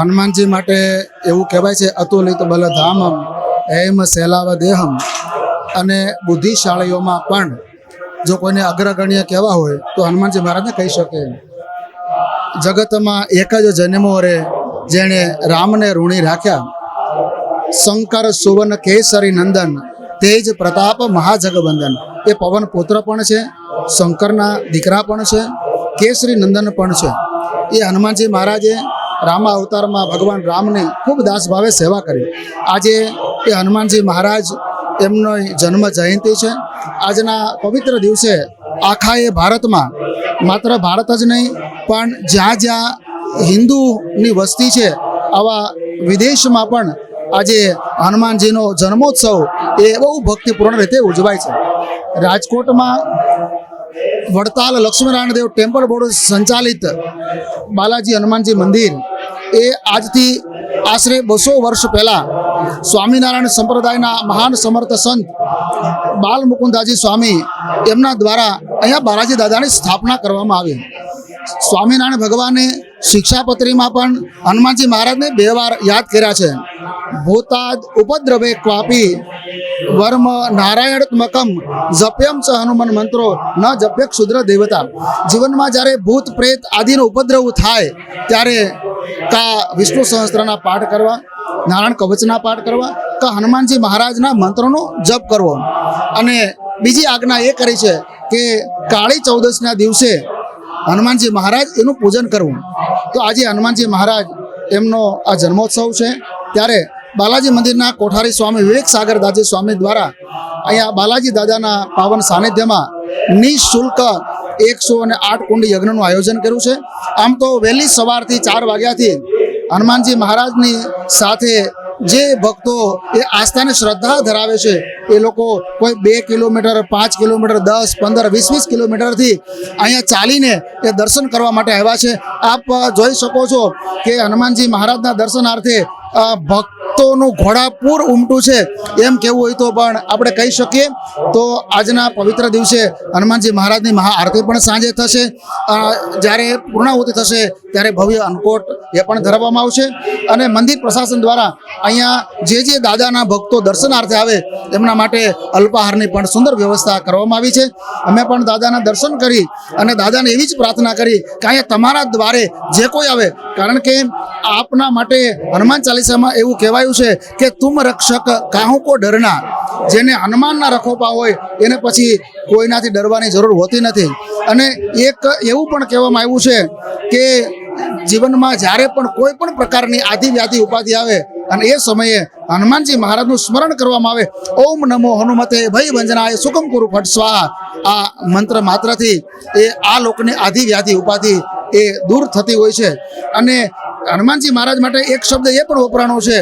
હનુમાનજી માટે એવું કહેવાય છે અતુલિત બલધામમ, એમ સહેલાવ દેહમ અને બુદ્ધિશાળીઓમાં પણ જો કોઈને અગ્રગણ્ય કહેવા હોય, તો હનુમાનજી મહારાજને કહી શકે. જગતમાં એક જ જન્મો રે, જેણે રામને ઋણી રાખ્યા. શંકર, સુવર્ણ, કેસરી, નંદન, તેજ, પ્રતાપ, મહાજગબંધન. એ પવન પુત્ર પણ છે, શંકરના દીકરા પણ છે, કેસરી, નંદન પણ છે. એ હનુમાનજી મહારાજે રામા અવતારમાં ભગવાન રામની ખૂબ દાસભાવે સેવા કરી. આજે એ હનુમાનજી મહારાજ એમનો જન્મ જયંતિ છે. આજના પવિત્ર દિવસે આખા એ ભારતમાં માત્ર ભારત જ નહીં, પણ જ્યાં જ્યાં હિન્દુની વસ્તી છે, આવા વિદેશમાં પણ આજે હનુમાનજીનો જન્મોત્સવ એ બહુ ભક્તિપૂર્ણ રીતે ઉજવાય છે. રાજકોટમાં વડતાલ લક્ષ્મીનારાયણ દેવ ટેમ્પલ બોર્ડ સંચાલિત બાલાજી હનુમાનજી મંદિર એ આજથી આશરે બસો વર્ષ પહેલાં સ્વામિનારાયણ સંપ્રદાયના મહાન સમર્થ સંત બાલ મુકુંદાજી સ્વામી એમના દ્વારા અહીંયા બાલાજી દાદાની સ્થાપના કરવામાં આવી. સ્વામિનારાયણ ભગવાને શિક્ષાપત્રીમાં પણ હનુમાનજી મહારાજને બે વાર યાદ કર્યા છે. ભૂતાદ ઉપદ્રવે ક્વાપી વર્મ નારાયણત્મકમ જપ્યમ ચ હનુમાન મંત્રો ન જપ્ય ક્ષુદ્ર દેવતા. જીવનમાં જ્યારે ભૂત પ્રેત આદિનો ઉપદ્રવ થાય ત્યારે કા વિષ્ણુ સહસ્ત્રના પાઠ કરવા, નારાયણ કવચના પાઠ કરવા, કા હનુમાનજી મહારાજના મંત્રોનો જપ કરવો. અને બીજી આજ્ઞા એ કરી છે કે કાળી ચૌદશના દિવસે હનુમાનજી મહારાજ એનું પૂજન કરવું. તો આજે હનુમાનજી મહારાજ એમનો આ જન્મોત્સવ છે. ત્યારે બાલાજી મંદિરના કોઠારી સ્વામી વિવેક સાગર દાજી સ્વામી દ્વારા અહીંયા બાલાજી દાદાના પાવન સાનિધ્યમાં નિઃશુલ્ક એકસો અને આઠ કુંડી યજ્ઞનું આયોજન કર્યું છે. આમ તો વહેલી સવારથી ચાર વાગ્યાથી હનુમાનજી મહારાજની સાથે જે ભક્તો એ આસ્થાને શ્રદ્ધા ધરાવે છે, એ લોકો કોઈ બે કિલોમીટર, પાંચ કિલોમીટર, દસ, પંદર, વીસ વીસ કિલોમીટરથી અહીંયા ચાલીને એ દર્શન કરવા માટે આવ્યા છે. આપ જોઈ શકો છો કે હનુમાનજી મહારાજના દર્શનાર્થે ભક્તોનું ઘોડાપૂર ઉમટું છે. એમ કહેવું હોય તો પણ આપણે કહી શકીએ. તો આજના પવિત્ર દિવસે હનુમાનજી મહારાજની મહાઆરતી પણ સાંજે થશે. જ્યારે પૂર્ણાહુતિ થશે ત્યારે ભવ્ય અન્નકોટ એ પણ ધરવામાં આવશે. અને મંદિર પ્રશાસન દ્વારા અહીંયા જે જે દાદાના ભક્તો દર્શનાર્થે આવે એમના માટે અલ્પાહારની પણ સુંદર વ્યવસ્થા કરવામાં આવી છે. અમે પણ દાદાના દર્શન કરી અને દાદાને એવી જ પ્રાર્થના કરી કે અહીંયા તમારા દ્વારે જે કોઈ આવે કારણ કે આપના માટે હનુમાન ચાલીસામાં એવું કહેવાયું છે કે તુમ રક્ષક કાહું કો ડરના. જેને હનુમાનના રખોપા હોય, એને પછી કોઈનાથી ડરવાની જરૂર હોતી નથી. અને એક એવું પણ કહેવામાં આવ્યું છે કે જીવનમાં જ્યારે પણ કોઈ પણ પ્રકારની આધિ વ્યાધિ ઉપાધિ આવે, અને એ સમયે હનુમાનજી મહારાજનું સ્મરણ કરવામાં આવે, ઓમ નમો હનુમતે ભય ભંજનાય સુકમ કુરુ ફટ સ્વાહા. આ મંત્ર માત્રથી એ આ લોકની આધિ વ્યાધિ ઉપાધિ એ દૂર થતી હોય છે. અને હનુમાનજી મહારાજ માટે એક શબ્દ એ પણ વપરાણો છે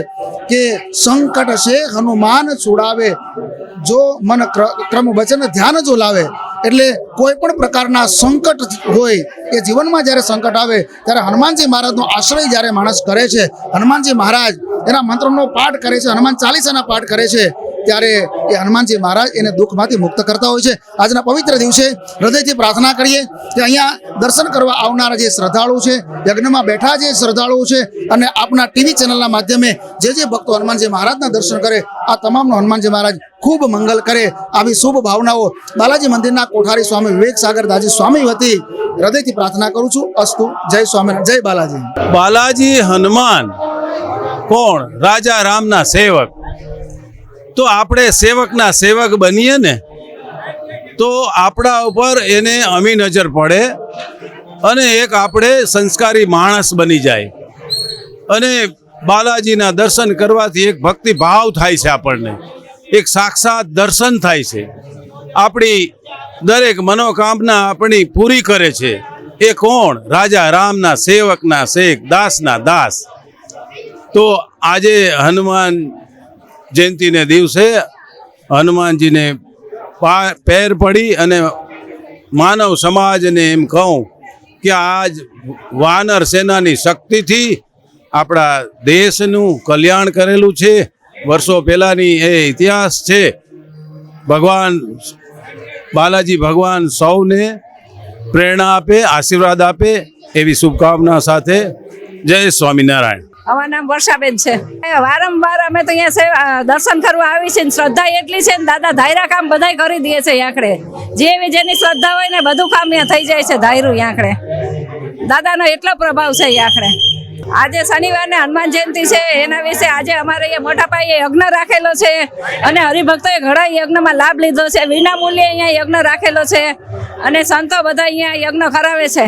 કે સંકટ છે હનુમાન છોડાવે જો મન ક્ર- ક્રમ વચન ધ્યાન જો લાવે, એટલે કોઈ પણ પ્રકારના સંકટ હોય, એ જીવનમાં જ્યારે સંકટ આવે, ત્યારે હનુમાનજી મહારાજનો આશ્રય જ્યારે માણસ કરે છે, હનુમાનજી મહારાજ એના મંત્રનો પાઠ કરે છે, હનુમાન ચાલીસાના પાઠ કરે છે ત્યારે એ હનુમાનજી મહારાજ એને દુઃખમાંથી મુક્ત કરતા હોય છે. આજના પવિત્ર દિવસે હૃદયથી પ્રાર્થના કરીએ કે અહીંયા દર્શન કરવા આવનારા જે શ્રદ્ધાળુ છે, યજ્ઞમાં બેઠા જે શ્રદ્ધાળુઓ છે અને આપના ટીવી ચેનલના માધ્યમે જે જે ભક્તો હનુમાનજી મહારાજના દર્શન કરે, આ તમામનો હનુમાનજી મહારાજ ખૂબ મંગલ કરે, આવી શુભ ભાવનાઓ બાલાજી મંદિરના કોઠારી સ્વામી વિવેક સાગર દાજી સ્વામી વતી હૃદયથી પ્રાર્થના કરું છું. અસ્તુ, જય સ્વામિનારાયણ, જય બાલાજી. બાલાજી હનુમાન કોણ? રાજા રામના સેવક. તો આપણે સેવકના સેવક બનીએ ને, તો આપણા ઉપર એને અમી નજર પડે અને એક આપણે સંસ્કારી માણસ બની જાય. અને બાલાજીના દર્શન કરવાથી એક ભક્તિ ભાવ થાય છે આપણને. એક સાક્ષાત દર્શન થાય છે. આપણી દરેક મનોકામના આપણી પૂરી કરે છે. એ કોણ? રાજા રામના સેવકના શેખ, દાસના દાસ. તો આજે હનુમાન જયંતિને દિવસે હનુમાનજીને પેર પડી અને માનવ સમાજને એમ કહું કે આજ વાનર સેનાની શક્તિથી આપણા દેશનું કલ્યાણ કરેલું છે. વર્ષો પહેલાંની એ ઇતિહાસ છે. ભગવાન બાલાજી ભગવાન સૌને પ્રેરણા આપે, આશીર્વાદ આપે એવી શુભકામના સાથે જય સ્વામિનારાયણ. અમારું નામ વર્ષાબેન છે. વારંવાર અમે તો અહીંયા દર્શન કરવા આવી છે શ્રદ્ધા એટલી છે ને દાદા ધાયરા કામ બધાય કરી દે છે આંકડે. જેવી જેની શ્રદ્ધા હોય ને બધું કામ અહીંયા થઈ જાય છે ધાયરું આંકડે. દાદાનો એટલો પ્રભાવ છે આંકડે. આજે શનિવારને હનુમાન જયંતિ છે, એના વિશે આજે અમારે અહીંયા મોટા પાયે યજ્ઞ રાખેલો છે અને હરિભક્તોએ ઘણા યજ્ઞમાં લાભ લીધો છે. વિના મૂલ્યે અહીંયા યજ્ઞ રાખેલો છે અને સંતો બધા અહીંયા યજ્ઞ કરાવે છે.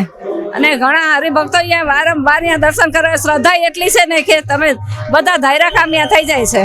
અને ઘણા હરિભક્તો અહીંયા વારંવાર દર્શન કરે શ્રદ્ધા એટલી છે ને કે તમે બધા ધાયરા કામ થઈ જાય છે.